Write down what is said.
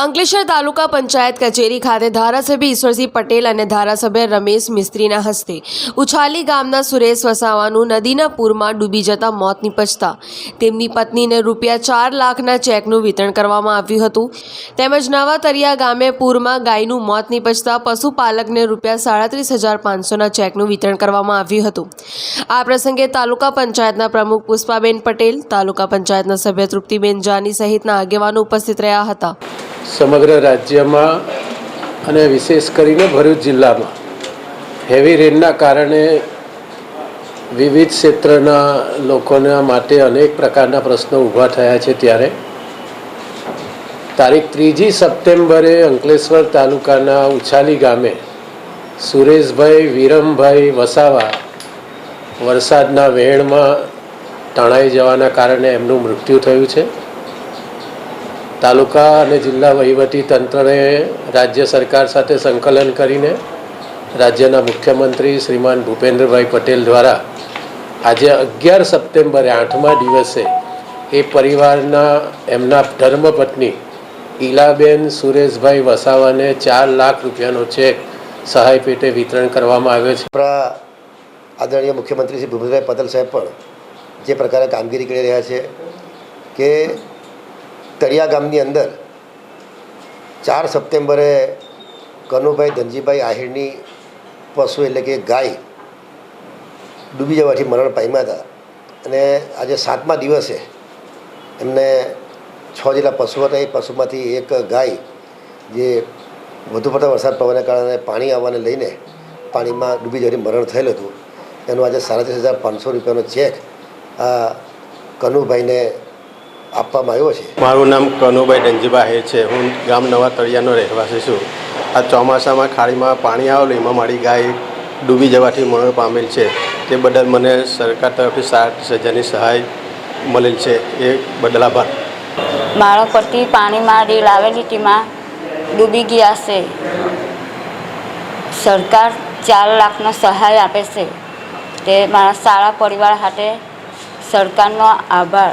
અંકલેશ્વર તાલુકા પંચાયત કચેરી ખાતે ધારાસભ્ય ઈશ્વરસિંહ પટેલ અને ધારાસભ્ય રમેશ મિસ્ત્રીના હસ્તે ઉછાલી ગામના સુરેશ વસાવાનું નદીના પૂરમાં ડૂબી જતા મોત નીપજતા. તેમની પત્નીને રૂપિયા ચાર લાખના ચેકનું વિતરણ કરવામાં આવ્યું હતું. તેમજ નવા તરિયા ગામે પૂરમાં ગાયનું મોત નિપજતા પશુપાલકને રૂપિયા સાડત્રીસ હજાર પાંચસોના ચેકનું વિતરણ કરવામાં આવ્યું હતું. આ પ્રસંગે તાલુકા પંચાયતના પ્રમુખ પુષ્પાબેન પટેલ, તાલુકા પંચાયતના સભ્ય તૃપ્તિબેન જાની સહિતના આગેવાનો ઉપસ્થિત રહ્યા હતા. સમગ્ર રાજ્યમાં અને વિશેષ કરીને ભરૂચ જિલ્લામાં હેવી રેનના કારણે વિવિધ ક્ષેત્રના લોકોના માટે અનેક પ્રકારના પ્રશ્નો ઊભા થયા છે ત્યારે. તારીખ ત્રીજી સપ્ટેમ્બરે અંકલેશ્વર તાલુકાના ઉછાલી ગામે સુરેશભાઈ, વિરમભાઈ વસાવા વરસાદના વહેણમાં તણાઈ જવાના કારણે એમનું મૃત્યુ થયું છે. તાલુકા અને જિલ્લા વહીવટી તંત્રને રાજ્ય સરકાર સાથે સંકલન કરીને રાજ્યના મુખ્યમંત્રી શ્રીમાન ભૂપેન્દ્રભાઈ પટેલ દ્વારા આજે અગિયાર સપ્ટેમ્બરે આઠમા દિવસે એ પરિવારના એમના ધર્મપત્ની ઈલાબેન સુરેશભાઈ વસાવાને ચાર લાખ રૂપિયાનો ચેક સહાય પેટે વિતરણ કરવામાં આવ્યો છે. આપણા આદરણીય મુખ્યમંત્રી શ્રી ભૂપેન્દ્રભાઈ પટેલ સાહેબ પણ જે પ્રકારે કામગીરી કરી રહ્યા છે કે તળિયા ગામની અંદર ચાર સપ્ટેમ્બરે કનુભાઈ ધનજીભાઈ આહિરની પશુ એટલે કે ગાય ડૂબી જવાથી મરણ પામ્યા હતા. અને આજે સાતમા દિવસે એમને છ જેટલા પશુ હતા, એ પશુમાંથી એક ગાય જે વધુ પડતા વરસાદ પડવાને કારણે પાણી આવવાને લઈને પાણીમાં ડૂબી જવાથી મરણ થયેલું હતું. એનો આજે સાડત્રીસ હજાર પાંચસો રૂપિયાનો ચેક આ કનુભાઈને આપવામાં આવ્યો છે. મારું નામ કનુભાઈ ડંજીભાઈ છે. હું ગામ નવા તળિયાનો રહેવાસી છું. આ ચોમાસામાં ખાડીમાં પાણી આવેલું એમાં મારી ગાય ડૂબી જવાથી મરણ પામેલ છે. તે બદલ મને સરકાર તરફથી સાઠ હજારની સહાય મળેલ છે. એ બદલ આભાર. મારો પતિ પાણીમાં રીલ આવેલી તેમાં ડૂબી ગયા છે. સરકાર ચાર લાખનો સહાય આપે છે. તે મારા સારા પરિવાર સાથે સરકારનો આભાર.